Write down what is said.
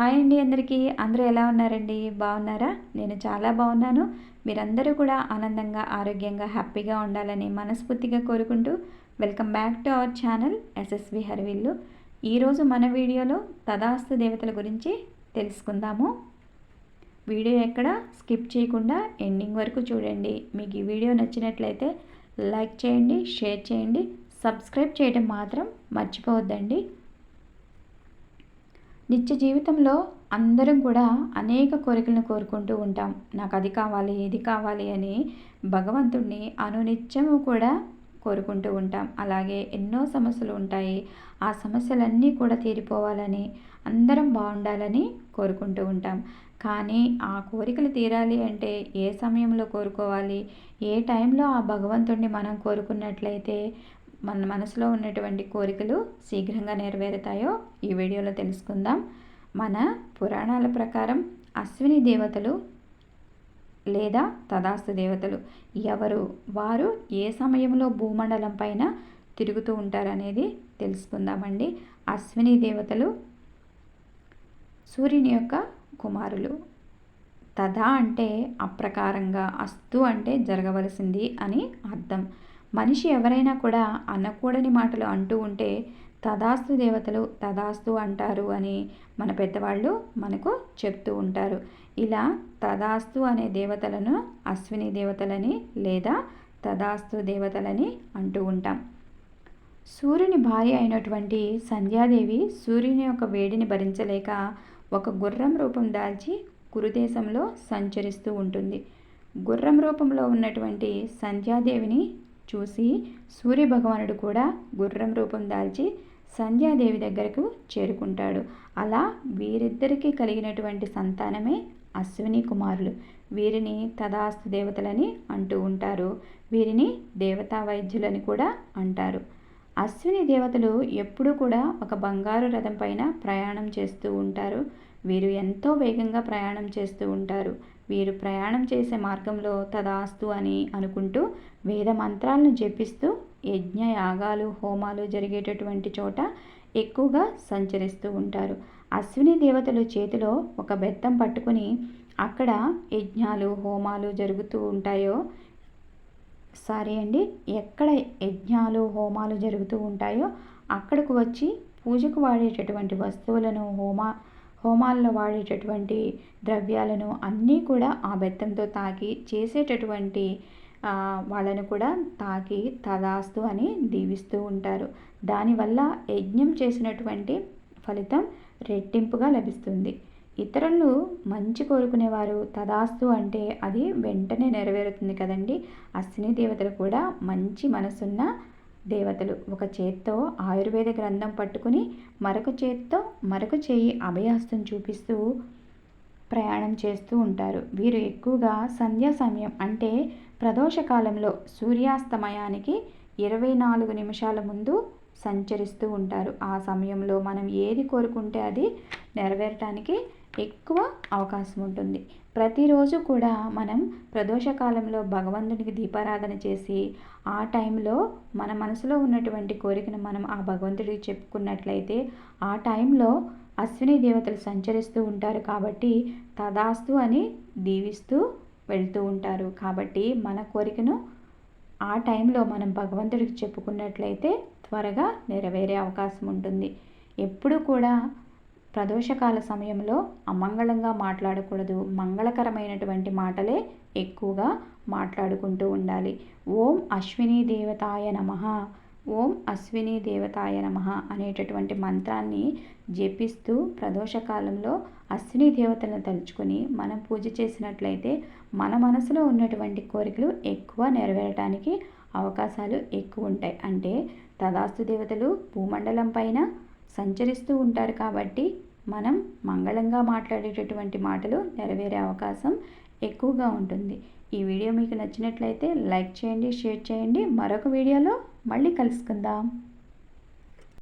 Hi అండి అందరికీ. అందరూ ఎలా ఉన్నారండి? బాగున్నారా? నేను చాలా బాగున్నాను. మీరందరూ కూడా ఆనందంగా ఆరోగ్యంగా హ్యాపీగా ఉండాలని మనస్ఫూర్తిగా కోరుకుంటూ welcome back to our channel SSV Harivillu ఈరోజు మన వీడియోలో తదాస్తు దేవతల గురించి తెలుసుకుందాము. వీడియో ఎక్కడ స్కిప్ చేయకుండా ఎండింగ్ వరకు చూడండి. మీకు ఈ వీడియో నచ్చినట్లయితే లైక్ చేయండి షేర్ చేయండి. సబ్స్క్రైబ్ చేయడం మాత్రం మర్చిపోవద్దండి. నిత్య జీవితంలో అందరం కూడా అనేక కోరికలను కోరుకుంటూ ఉంటాం. నాకు అది కావాలి ఇది కావాలి అని భగవంతుణ్ణి అనునిత్యము కూడా కోరుకుంటూ ఉంటాం. అలాగే ఎన్నో సమస్యలు ఉంటాయి. ఆ సమస్యలన్నీ కూడా తీరిపోవాలని అందరం బాగుండాలని కోరుకుంటూ ఉంటాం. కానీ ఆ కోరికలు తీరాలి అంటే ఏ సమయంలో కోరుకోవాలి? ఏ టైంలో ఆ భగవంతుడిని మనం కోరుకున్నట్లయితే మన మనసులో ఉన్నటువంటి కోరికలు శీఘ్రంగా నెరవేరుతాయో ఈ వీడియోలో తెలుసుకుందాం. మన పురాణాల ప్రకారం అశ్విని దేవతలు లేదా తదాస్తు దేవతలు ఎవరు వారు ఏ సమయంలో భూమండలం పైన తిరుగుతూ ఉంటారనేది తెలుసుకుందామండి. అశ్విని దేవతలు సూర్యుని యొక్క కుమారులు. తదా అంటే అప్రకారంగా అస్తు అంటే జరగవలసింది అని అర్థం. మనిషి ఎవరైనా కూడా అనకూడని మాటలు అంటూ ఉంటే తదాస్తు దేవతలు తదాస్తు అంటారు అని మన పెద్దవాళ్ళు మనకు చెప్తూ ఉంటారు. ఇలా తదాస్తు అనే దేవతలను అశ్విని దేవతలని లేదా తదాస్తు దేవతలని అంటూ ఉంటాం. సూర్యుని భార్య అయినటువంటి సంధ్యాదేవి సూర్యుని యొక్క వేడిని భరించలేక ఒక గుర్రం రూపం దాల్చి కురుదేశంలో సంచరిస్తూ ఉంటుంది. గుర్రం రూపంలో ఉన్నటువంటి సంధ్యాదేవిని చూసి సూర్యభగవానుడు కూడా గుర్రం రూపం దాల్చి సంధ్యాదేవి దగ్గరకు చేరుకుంటాడు. అలా వీరిద్దరికీ కలిగినటువంటి సంతానమే అశ్విని కుమారులు. వీరిని తదాస్తు దేవతలని అంటూ ఉంటారు. వీరిని దేవతా వైద్యులని కూడా అంటారు. అశ్విని దేవతలు ఎప్పుడూ కూడా ఒక బంగారు రథం పైన ప్రయాణం చేస్తూ ఉంటారు. వీరు ఎంతో వేగంగా ప్రయాణం చేస్తూ ఉంటారు. వీరు ప్రయాణం చేసే మార్గంలో తదాస్తు అని అనుకుంటూ వేద మంత్రాలను జపిస్తూ యజ్ఞ యాగాలు హోమాలు జరిగేటటువంటి చోట ఎక్కువగా సంచరిస్తూ ఉంటారు. అశ్విని దేవతలు చేతిలో ఒక బెత్తం పట్టుకుని అక్కడ యజ్ఞాలు హోమాలు జరుగుతూ ఉంటాయో? సారీ అండి ఎక్కడ యజ్ఞాలు హోమాలు జరుగుతూ ఉంటాయో? అక్కడకు వచ్చి పూజకు వాడేటటువంటి వస్తువులను హోమా హోమాల్లో వాడేటటువంటి ద్రవ్యాలను అన్నీ కూడా ఆ బెత్తంతో తాకి చేసేటటువంటి వాళ్ళను కూడా తాకి తదాస్తు అని దీవిస్తూ ఉంటారు. దానివల్ల యజ్ఞం చేసినటువంటి ఫలితం రెట్టింపుగా లభిస్తుంది. ఇతరులు మంచి కోరుకునేవారు తదాస్తు అంటే అది వెంటనే నెరవేరుతుంది కదండి. అశ్విని దేవతలు కూడా మంచి మనసున్న దేవతలు. ఒక చేత్తో ఆయుర్వేద గ్రంథం పట్టుకుని మరొక చేత్తో మరొక చేయి అభయాస్తం చూపిస్తూ ప్రయాణం చేస్తూ ఉంటారు. వీరు ఎక్కువగా సంధ్యా సమయం అంటే ప్రదోషకాలంలో సూర్యాస్తమయానికి ఇరవై నాలుగు నిమిషాల ముందు సంచరిస్తూ ఉంటారు. ఆ సమయంలో మనం ఏది కోరుకుంటే అది నెరవేరటానికి ఎక్కువ అవకాశం ఉంటుంది. ప్రతిరోజు కూడా మనం ప్రదోషకాలంలో భగవంతునికి దీపారాధన చేసి ఆ టైంలో మన మనసులో ఉన్నటువంటి కోరికను మనం ఆ భగవంతుడికి చెప్పుకున్నట్లయితే ఆ టైంలో అశ్విని దేవతలు సంచరిస్తూ ఉంటారు కాబట్టి తదాస్తు అని దీవిస్తూ వెళ్తూ ఉంటారు. కాబట్టి మన కోరికను ఆ టైంలో మనం భగవంతుడికి చెప్పుకున్నట్లయితే త్వరగా నెరవేరే అవకాశం ఉంటుంది. ఎప్పుడు కూడా ప్రదోషకాల సమయంలో అమంగళంగా మాట్లాడకూడదు. మంగళకరమైనటువంటి మాటలే ఎక్కువగా మాట్లాడుకుంటూ ఉండాలి. ఓం అశ్విని దేవతాయ నమ. ఓం అశ్విని దేవతాయ నమ అనేటటువంటి మంత్రాన్ని జపిస్తూ ప్రదోషకాలంలో అశ్విని దేవతలను తలుచుకొని మనం పూజ చేసినట్లయితే మన మనసులో ఉన్నటువంటి కోరికలు ఎక్కువ నెరవేరటానికి అవకాశాలు ఎక్కువ ఉంటాయి. అంటే తదాస్తు దేవతలు భూమండలం పైన సంచరిస్తూ ఉంటారు కాబట్టి మనం మంగళంగా మాట్లాడేటటువంటి మాటలు నెరవేరే అవకాశం ఎక్కువగా ఉంటుంది. ఈ వీడియో మీకు నచ్చినట్లయితే లైక్ చేయండి షేర్ చేయండి. మరొక వీడియోలో మళ్ళీ కలుసుకుందాం.